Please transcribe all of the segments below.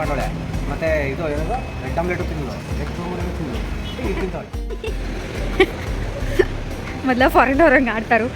ಮಾಡೋಳೆ. ಮತ್ತೆ ಇದು ಏನದು? ರೆಡ್ ಆಮ್ಲೆಟು ತಿಂದು ರೆಡ್ ಆಮ್ಲೆಟು ತಿಂತಾಳೆ ಮೊದಲ ಫಾರಿನ್ ಅವ್ರಂಗೆ ಆಡ್ತಾರು.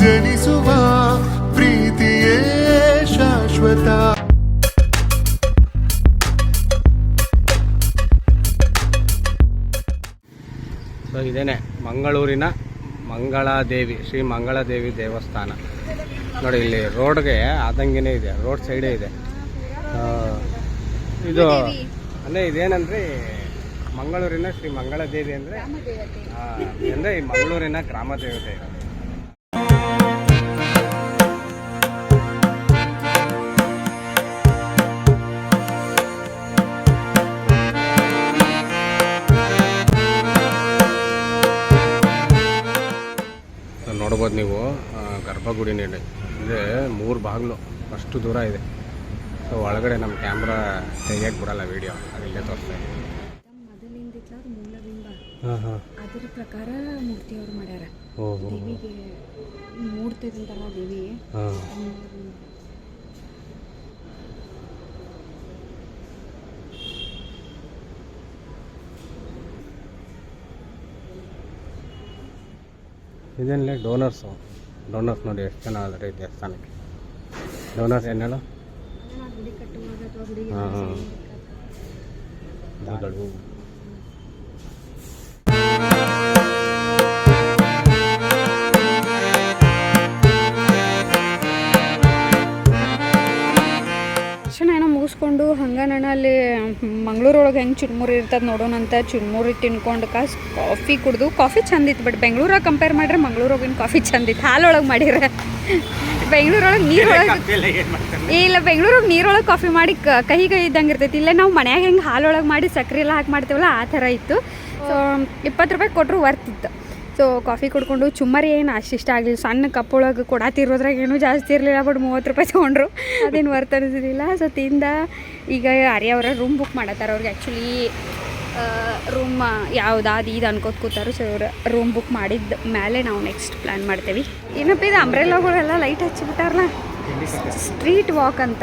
ಜನಿಸುವ ಪ್ರೀತಿಯೇ ಶಾಶ್ವತ. ಸೊ ಇದೇನೆ ಮಂಗಳೂರಿನ ಮಂಗಳಾದೇವಿ ಶ್ರೀ ಮಂಗಳಾದೇವಿ ದೇವಸ್ಥಾನ. ನೋಡಿ ಇಲ್ಲಿ ರೋಡ್ಗೆ ಆದಂಗೆನೇ ಇದೆ ರೋಡ್ ಸೈಡೇ ಇದೆ. ಇದು ಅಂದರೆ ಇದೇನಂದ್ರೆ ಮಂಗಳೂರಿನ ಶ್ರೀ ಮಂಗಳದೇವಿ ಅಂದರೆ ಅಂದರೆ ಈ ಮಂಗಳೂರಿನ ಗ್ರಾಮ ದೇವತೆ. ನೋಡ್ಬೋದು ನೀವು ಗರ್ಭಗುಡಿ ನೀಡಿ ಇದೆ ಮೂರು ಬಾಗಿಲು, ಅಷ್ಟು ದೂರ ಇದೆ. ಸೊ, ಒಳಗಡೆ ನಮ್ಮ ಕ್ಯಾಮ್ರಾ ತೆಗಿಯಕ್ಕೆ ಬಿಡಲ್ಲ ವೀಡಿಯೋ. ಅದಕ್ಕೆ ತೋರಿಸ್ತಾ ಇದೆ ಮೊದಲಿಂದಿತ್ಲ ಅವ್ರು ಮೂಲಬಿಂಬ ಹಾಂ ಹಾಂ ಅದ್ರ ಪ್ರಕಾರ ಮೂರ್ತಿ ಅವ್ರು ಮಾಡ್ಯಾರ. ದೇವಿಗೆ ಮೂರ್ತಿ ಅಂತಲ್ಲ ದೇವಿ. ಇದೇನಿಲ್ಲ ಡೋನರ್ಸು? ಡೋನರ್ಸ್ ನೋಡಿ ಎಷ್ಟು ಜನ ಆದರೆ ದೇವಸ್ಥಾನಕ್ಕೆ. ಡೋನರ್ಸ್ ಏನು ಹೇಳು? ಹಾಂ ಹಾಂ. ಮುಗಿಸ್ಕೊಂಡು ಹಂಗ ನಾನು ಅಲ್ಲಿ ಮಂಗ್ಳೂರೊಳಗೆ ಹೆಂಗೆ ಚುರ್ಮುರಿ ಇರ್ತದೆ ನೋಡೋಣ ಅಂತ ಚುರ್ಮುರಿ ತಿನ್ಕೊಂಡು ಕಾಸು ಕಾಫಿ ಕುಡ್ದು ಕಾಫಿ ಚಂದಿತ್ತು ಬಟ್ ಬೆಂಗಳೂರಾಗ ಕಂಪೇರ್ ಮಾಡ್ರೆ ಮಂಗಳೂರೊಳಗಿನ ಕಾಫಿ ಚಂದಿತ್ತು ಹಾಲೊಳಗೆ ಮಾಡಿರ ಬೆಂಗಳೂರೊಳಗೆ ನೀರೊಳಗೆ ಇಲ್ಲ ಬೆಂಗಳೂರಿಗೆ ನೀರೊಳಗೆ ಕಾಫಿ ಮಾಡಿ ಕ- ಕಹಿ ಕಹಿ ಇದ್ದಂಗೆ ಇರ್ತೈತಿ. ಇಲ್ಲೇ ನಾವು ಮನ್ಯಾಗ ಹೆಂಗೆ ಹಾಲೊಳಗೆ ಮಾಡಿ ಸಕ್ಕರೆ ಎಲ್ಲ ಹಾಕಿ ಮಾಡ್ತೀವಲ್ಲ ಆ ಥರ ಇತ್ತು. ಸೊ ಇಪ್ಪತ್ತು ರೂಪಾಯಿ ಕೊಟ್ಟರು ವರ್ತ್ ಇತ್ತು. ಸೊ ಕಾಫಿ ಕುಡ್ಕೊಂಡು ಚುಮ್ಮರಿ ಏನು ಅಷ್ಟು ಇಷ್ಟ ಆಗಲಿಲ್ಲ ಸಣ್ಣ ಕಪ್ ಕಪ್ಪೊಳಗೆ ಕೊಡಾತಿರೋದ್ರಾಗ ಏನೂ ಜಾಸ್ತಿ ಇರಲಿಲ್ಲ ಬಟ್ ಮೂವತ್ತು ರೂಪಾಯಿ ತೊಗೊಂಡ್ರು. ಅದೇನು ವರ್ತ್ ಅನಿಸಿದಿಲ್ಲ ಸೊ ತಿಂದ, ಈಗ ಆರ್ಯ ಅವರ ರೂಮ್ ಬುಕ್ ಮಾಡತ್ತಾರ ಅವ್ರಿಗೆ ಆ್ಯಕ್ಚುಲಿ ರೂಮ್ ಯಾವ್ದಾದು ಇದು ಅನ್ಕೋತ ಕೂತಾರು. ಸೊ ಅವ್ರು ರೂಮ್ ಬುಕ್ ಮಾಡಿದ ಮೇಲೆ ನಾವು ನೆಕ್ಸ್ಟ್ ಪ್ಲ್ಯಾನ್ ಮಾಡ್ತೇವೆ. ಏನಪ್ಪ ಇದು ಅಂಬ್ರೆಲಾಗಳೆಲ್ಲ ಲೈಟ್ ಹಚ್ಚಿಬಿಟ್ಟಾರಲ್ಲ ಸ್ಟ್ರೀಟ್ ವಾಕ್ ಅಂತ.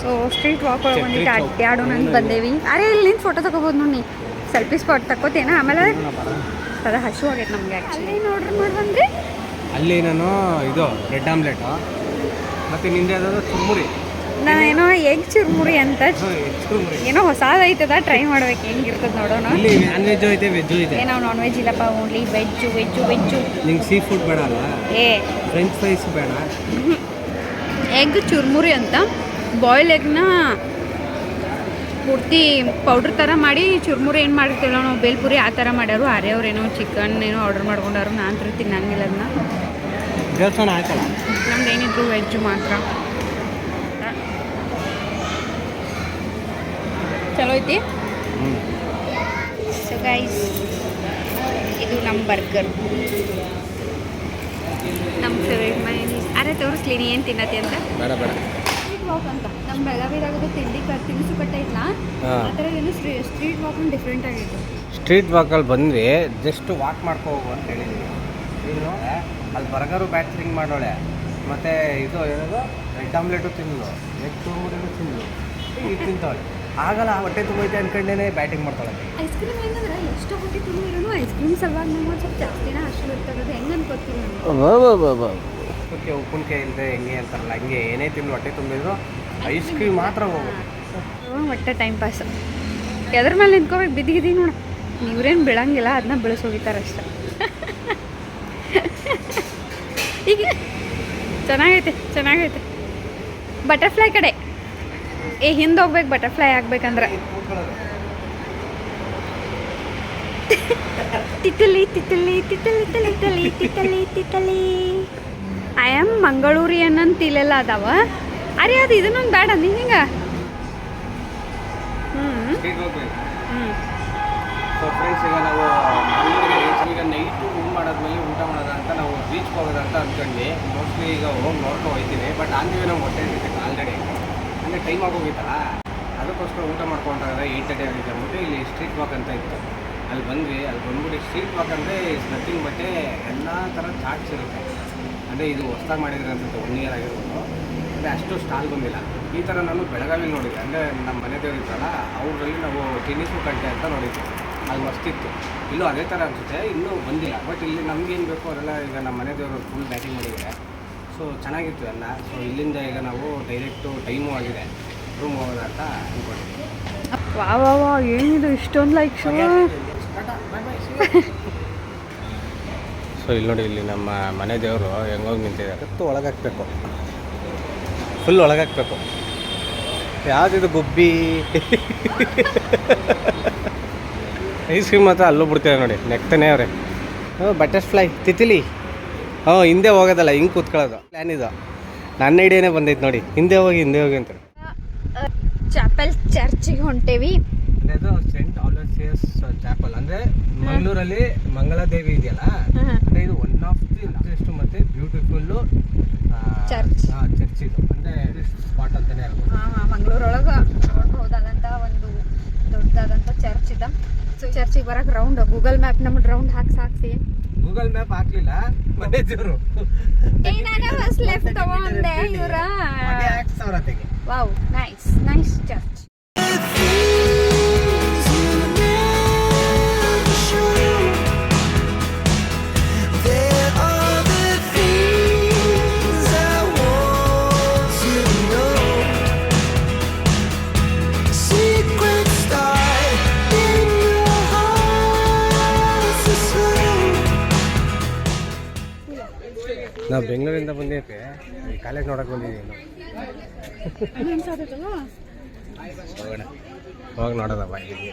ಸೊ ಸ್ಟ್ರೀಟ್ ವಾಕ್ ಒಳಗೆ ಬಂದಿಟ್ಟು ಅಡ್ಡಾಡೋಣ ಅಂತ ಬಂದೇವಿ. ಅರೆ, ಇಲ್ಲಿ ನಿಂತು ಫೋಟೋ ತಗೋಬೋದು ನೋಡಿ ಸೆಲ್ಫಿ ಸ್ಪಾಟ್ ತಕ್ಕೋತೇನ? ಆಮೇಲೆ ಅದ ಹಸು ಆಗೈತೆ ನಮಗೆ ಆ್ಯಕ್ಚುಲಿ ನೋಡ್ರಿ ನೋಡಿ ಬಂದ್ರಿ ಅಲ್ಲಿ ನಾನು ಇದು ರೆಡ್ ಆಮ್ಲೆಟ್. ಮತ್ತು ನಿಂದೆ ಚುರ್ಮುರಿ. ಏನೋ ಎಗ್ ಚುರ್ಮುರಿ ಅಂತ. ಚುರ್ಮುರಿ. ಏನೋ ಹೊಸದೈತದ ಟ್ರೈ ಮಾಡ್ಬೇಕು ಹೆಂಗಿರ್ತದೆ ನೋಡೋಣ. ಇಲ್ಲಿ ನಾನ್ ವೆಜ್ ಐತೆ ವೆಜ್ ಇದೆ. ಏನೋ ನಾನ್ ವೆಜ್ ಇಲ್ಲಪ್ಪ ಓನ್ಲಿ ವೆಜ್ ವೆಜ್ ವೆಜ್ಜು ನಿಂಗೆ ಸೀ ಫುಡ್ ಬೇಡ ಅಲ್ವಾ ಏ. ಫ್ರೆಂಚ್ ಫ್ರೈಸ್ ಬೇಡ? ಎಗ್ ಚುರ್ಮುರಿ ಅಂತ? ಬಾಯ್ಲ್ ಎಗ್ನ ಪೂರ್ತಿ ಪೌಡ್ರ್ ಥರ ಮಾಡಿ ಚುರ್ಮುರಿ ಏನು ಮಾಡಿರ್ತೀವಲ್ಲ ನಾವು ಬೇಲ್ಪುರಿ ಆ ಥರ ಮಾಡ್ಯಾರು. ಏನೋ ಚಿಕನ್ ಏನೋ ಆರ್ಡರ್ ಮಾಡ್ಕೊಂಡವ್ರು ನಾನು ತಿರು ತಿನ್ನಂಗಿಲ್ಲ ಅದನ್ನ ನಮ್ದು ಏನಿದ್ರು ವೆಜ್ ಮಾತ್ರ. ಚಲೋ ಐತಿ? ಸೊ ಗೈಸ್ ಇದು ನಮ್ಮ ಬರ್ಗರ್ ನಮ್ಮ ಫೇವ್ರೇಟ್ ಮೈ ಅರೆ ತೋರಿಸ್ಲಿ ನೀ ಏನು ತಿನ್ನತಿ ಅಂತ? ಬೇಡ ಬೇಡ. ಸ್ಟ್ರೀಟ್ ವಾಕ್ ಅಂತ. ನಮ್ಮ ಬೆಳಗಾವಿದಾಗದು ತಿಂಡಿ ತಿನಿಸು ಕಟ್ಟೆ ಇಲ್ಲ ಹಾ. ಆ ಥರ ಏನು ಸ್ಟ್ರೀಟ್ ವಾಕ್ ಡಿಫ್ರೆಂಟ್ ಆಗೈತೆ ಸ್ಟ್ರೀಟ್ ವಾಕಲ್ಲಿ ಬಂದ್ವಿ ಜಸ್ಟ್ ವಾಕ್ ಮಾಡ್ಕೊ ಹೋಗು ಅಂತ ಹೇಳಿದ್ವಿ. ನೀನು ಅಲ್ಲಿ ಬರ್ಗರು ಬ್ಯಾಟ್ರಿಂಗ್ ಮಾಡೋಳೆ. ಮತ್ತು ಇದು ಏನದು? ರೆಡ್ ಆಮ್ಲೆಟು ತಿಂದು ಎಗ್ ಚೂರ್ಮುರಿನೂ ತಿಂದು ಈಗ ತಿಂತಾಳೆ. ಆಗಲ್ಲ ಹೊಟ್ಟೆ ತುಂಬೈತೆ ಅನ್ಕೊಂಡೇನೆ ಬ್ಯಾಟಿಂಗ್ ಮಾಡ್ತಾಳೆ. ಐಸ್ ಕ್ರೀಮ್ ಏನಂದ್ರೆ ಎಷ್ಟು ಹೊಟ್ಟೆ ತುಂಬ ಐಸ್ ಕ್ರೀಮ್ ಸಲುವಾಗಿ ನಮ್ಮ ಸ್ವಲ್ಪ ಜಾಸ್ತಿನ ಅಷ್ಟು ಇರ್ತದೆ ಹೆಂಗೆ ಅನ್ಕೋತೀವಿ ಉಪ್ಪಕ್ಕೆ ಉಪ್ಪಿನಕಾಯಿ ಇಲ್ಲದೆ ಹೆಂಗೆ ಅಂತಾರಲ್ಲ, ಹಂಗೆ ಏನೇ ತಿಂದು ಹೊಟ್ಟೆ ತುಂಬಿದ್ರು ಐಸ್ ಕ್ರೀಮ್ ಮಾತ್ರ ಹೋಗೋದು. ಹೊಟ್ಟೆ ಟೈಮ್ ಪಾಸ್ ಎದ್ರ ಮೇಲೆ ನಿಂತ್ಕೋಬೇಕು? ಬಿದ್ದಿದ್ದೀನಿ ನೋಡು. ಇವ್ರೇನು ಬೆಳಂಗಿಲ್ಲ ಅದನ್ನ ಬೆಳೆಸೋಗಿತಾರೆ ಅಷ್ಟೆ. ಈಗ ಚೆನ್ನಾಗೈತೆ ಚೆನ್ನಾಗೈತೆ. ಬಟರ್ಫ್ಲೈ ಕಡೆ. ಏ, ಹಿಂದೆ ಹೋಗ್ಬೇಕು ಬಟರ್ಫ್ಲೈ ಆಗ್ಬೇಕಂದ್ರೆ. ತಿತ್ತಲಿ ತಿತ್ತಲಿ ತಿತ್ತಲಿ ತಿತ್ತಲಿ ತಿತ್ತಲಿ ತಿತ್ತಲಿ. ಐ ಆಮ್ ಮಂಗಳೂರಿ ಅನ್ನಂತ ಇಲ್ಲೆಲ್ಲ ಅದಾವ ಅರೆ ಅದು ಇದನ್ನೊಂದು ಬೇಡ ನೀ ಹಿಂಗ. ಹ್ಞೂ ಹ್ಞೂ ಸೊ ಫ್ರೆಂಡ್ಸ್ ಈಗ ನಾವು ಈಗ ನೈಟು ಊಟ ಮಾಡಾದ್ಮೇಲೆ ಊಟ ಮಾಡೋದ ಅಂತ ನಾವು ಬೀಚ್ಗೆ ಹೋಗೋದಂತ ಅಂದ್ಕೊಂಡ್ವಿ ಮೋಸ್ಟ್ಲಿ ಈಗ ಹೋಗಿ ನೋಡ್ಕೊಂಡು ಹೋಗ್ತೀವಿ. ಬಟ್ ಆಂದಿವಿ ನಾವು ಹೊಟ್ಟೆ ಇರ್ತೈತೆ ಆಲ್ರೆಡಿ ಅಂದರೆ ಟೈಮ್ ಆಗೋಗಿತ್ತಲ್ಲ? ಅದಕ್ಕೋಸ್ಕರ ಊಟ ಮಾಡ್ಕೊಂಡ್ರೆ ಏಯ್ಟ್ ತರ್ಟಿ ಆಗಿದೆ ಅಂದ್ಬಿಟ್ಟು ಇಲ್ಲಿ ಸ್ಟ್ರೀಟ್ ವಾಕ್ ಅಂತ ಇತ್ತು. ಅಲ್ಲಿ ಬಂದ್ವಿ. ಅಲ್ಲಿ ಬಂದ್ಬಿಟ್ಟು ಸ್ಟ್ರೀಟ್ ವಾಕ್ ಅಂದರೆ ಇಸ್ ನಥಿಂಗ್ ಬಟ್ಟೆ ಎಲ್ಲ ಥರ ಚಾಟ್ಸ್ ಇರುತ್ತೆ. ಅಂದರೆ ಇದು ಹೊಸ್ದಾಗಿ ಮಾಡಿದ್ರೆ ಅನ್ಸುತ್ತೆ ಒನ್ ಇಯರ್ ಆಗಿರ್ಬೋದು. ಅಂದರೆ ಅಷ್ಟು ಸ್ಟಾಲ್ ಬಂದಿಲ್ಲ. ಈ ಥರ ನಾನು ಬೆಳಗಾವಿ ನೋಡಿದ್ದೆ ಅಂದರೆ ನಮ್ಮ ಮನೆ ದೇವ್ರು ಇದ್ರಲ್ಲ ಅವರಲ್ಲಿ ನಾವು ಟೆನ್ನಿಸು ಕಂಟೆ ಅಂತ ನೋಡಿದ್ದೆ ಅಲ್ಲಿ ಮಸ್ತಿತ್ತು ಇಲ್ಲೂ ಅದೇ ಥರ ಅನಿಸುತ್ತೆ. ಇನ್ನೂ ಬಂದಿಲ್ಲ. ಬಟ್ ಇಲ್ಲಿ ನಮಗೇನು ಬೇಕು ಅದೆಲ್ಲ ಈಗ ನಮ್ಮ ಮನೆ ದೇವರು ಫುಲ್ ಬ್ಯಾಟಿಂಗ್ ಮಾಡಿದ್ದಾರೆ. ಸೊ ಚೆನ್ನಾಗಿತ್ತು ಎಲ್ಲ. ಸೊ ಇಲ್ಲಿಂದ ಈಗ ನಾವು ಡೈರೆಕ್ಟು ಟೈಮು ಆಗಿದೆ. ರೂಮ್ ಹೋಗೋದ ಅಂತ ಅಂದ್ಕೊಂಡಿದ್ವಿ ವಾ ವಾ ವಾ ಏನಿದು ಇಷ್ಟೊಂದು ಲೈಕ್ ಶೋ ಇಲ್ಲಿ ನೋಡಿ ಇಲ್ಲಿ ನಮ್ಮ ಮನೆ ದೇವರು ಹೆಂಗೋಗಿ ನಿಂತಿದ್ದಾರೆ. ಒಳಗೆ ಒಳಗಾಕ್ಬೇಕು ಫುಲ್ ಒಳಗಾಕ್ಬೇಕು ಯಾವುದಿದು ಗುಬ್ಬಿ? ಐಸ್ ಕ್ರೀಮ್ ಮಾತ್ರ ಅಲ್ಲೂ ಬಿಡ್ತಾರೆ ನೋಡಿ ನೆಕ್ತಾನೆ ಅವ್ರೆ. ಹ್ಞೂ ಬಟರ್ಫ್ಲೈ ತಿತಿಲಿ. ಹ್ಞೂ ಹಿಂದೆ ಹೋಗೋದಲ್ಲ ಹಿಂಗೆ ಕೂತ್ಕೊಳ್ಳೋದು. ಪ್ಲ್ಯಾನ್ ಇದು. ನನ್ನ ಐಡಿಯಾನೇ ಬಂದೈತೆ ನೋಡಿ ಹಿಂದೆ ಹೋಗಿ ಹಿಂದೆ ಹೋಗಿ ಅಂತಾರೆ. ಚಾಪಲ್ ಚರ್ಚಿಗೆ ಹೊಂಟೇವಿ. ಅದು ಸೆಂಟ್ ಆಲೋಸಿಯಸ್ ಚಾಪಲ್ ಅಂದರೆ ಮಂಗಳೂರಲ್ಲಿ ಮಂಗಳದೇವಿ ಇದೆಯಲ್ಲ? ಅಂದ್ರೆ ಇದು ಒನ್ ಆಫ್ ದಿ ಲಾರ್ಜೆಸ್ಟ್ ಮತ್ತೆ ಬ್ಯೂಟಿಫುಲ್ ಚರ್ಚ್ ಚರ್ಚ್ ಇದು. ಅಂದ್ರೆ ಸ್ಪಾಟ್ ಅಂತಾನೆ ಹೇಳ್ಬೋದು. ಮಂಗಳೂರೊಳಗೆ ಒಂದು ದೊಡ್ಡದಾದಂತ ಚರ್ಚ್ ಇದೆ. ಸೊ ಚರ್ಚಿಗೆ ಬರಕ್ಕೆ ರೌಂಡ್ ಗೂಗಲ್ ಮ್ಯಾಪ್ ನಮ್ಗೆ ರೌಂಡ್ ಹಾಕ್ಸಿ ಹಾಕ್ಸಿ. ಗೂಗಲ್ ಮ್ಯಾಪ್ ಹಾಕ್ಲಿಲ್ಲ ಮನೆ ದೇವರು ನಾನು ಫಸ್ಟ್ ಲೆಫ್ಟ್ ತಗೊಂಡೆ ಇವರ. ಹಾಕಿ ತೆಗೆ ವಾವ್ ನೈಸ್ ನಾವು ಬೆಂಗಳೂರಿಂದ ಬಂದೈತೆ ಈ ಕಾಲೇಜ್ ನೋಡಕ್ಕೆ ಬಂದಿದ್ದೀವಿ ಹೋಗೋಣ. ಹೋಗಿ ನೋಡೋದಪ್ಪ ಇಲ್ಲಿ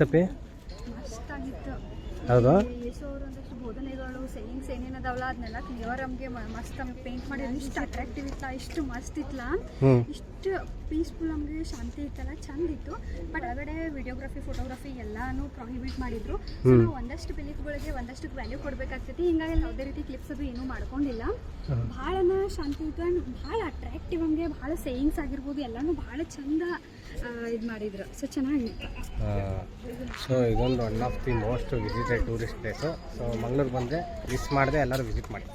ಹೆಂಗಿತ್ತಪ್ಪಿ ಹೌದು? ಯೇಸು ಅವ್ರ ಒಂದಷ್ಟು ಬೋಧನೆಗಳು ಸೇಯಿಂಗ್ಸ್ ಏನೇನದಾವಲ್ಲ ಅದನ್ನೆಲ್ಲ ಕ್ಲಿಯರ್ ನಮಗೆ ಮಸ್ತ್ ಪೇಂಟ್ ಮಾಡಿ ಇಷ್ಟು ಅಟ್ರಾಕ್ಟಿವ್ ಇತ್ತಲ್ಲ ಇಷ್ಟು ಮಸ್ತ್ ಇತ್ತಲ್ಲ ಇಷ್ಟು ಪೀಸ್ಫುಲ್ ನಮಗೆ ಶಾಂತಿ ಇತ್ತಲ್ಲ ಚಂದ ಇತ್ತು. ಬಟ್ ಒಳಗಡೆ ವಿಡಿಯೋಗ್ರಫಿ ಫೋಟೋಗ್ರಫಿ ಎಲ್ಲಾನು ಪ್ರೊಹಿಬಿಟ್ ಮಾಡಿದ್ರು. ಸೊ ನಾವು ಒಂದಷ್ಟು ಬಿಲೀಫ್ಗಳಿಗೆ ಒಂದಷ್ಟು ವ್ಯಾಲ್ಯೂ ಕೊಡ್ಬೇಕಾಗ್ತೈತಿ. ಹಿಂಗಾಗಿ ಯಾವುದೇ ರೀತಿ ಕ್ಲಿಪ್ಸ್ ಅದು ಏನೂ ಮಾಡ್ಕೊಂಡಿಲ್ಲ. ಶಾಂತಿ ಇತ್ತು ಭಾಳ ಅಟ್ರಾಕ್ಟಿವ್ ಹಂಗೆ ಭಾಳ ಸೇಯಿಂಗ್ಸ್ ಆಗಿರ್ಬೋದು ಎಲ್ಲನೂ ಭಾಳ ಚಂದ ಇದು ಮಾಡಿದ್ರು. ಸೊ ಚೆನ್ನಾಗಿತ್ತು ಸೊ ಇದೊಂದು one of the most visited tourist place so ಮಂಗ್ಳೂರಿಗೆ ಬಂದರೆ ಮಿಸ್ ಮಾಡದೆ ಎಲ್ಲರೂ ವಿಸಿಟ್ ಮಾಡಿ.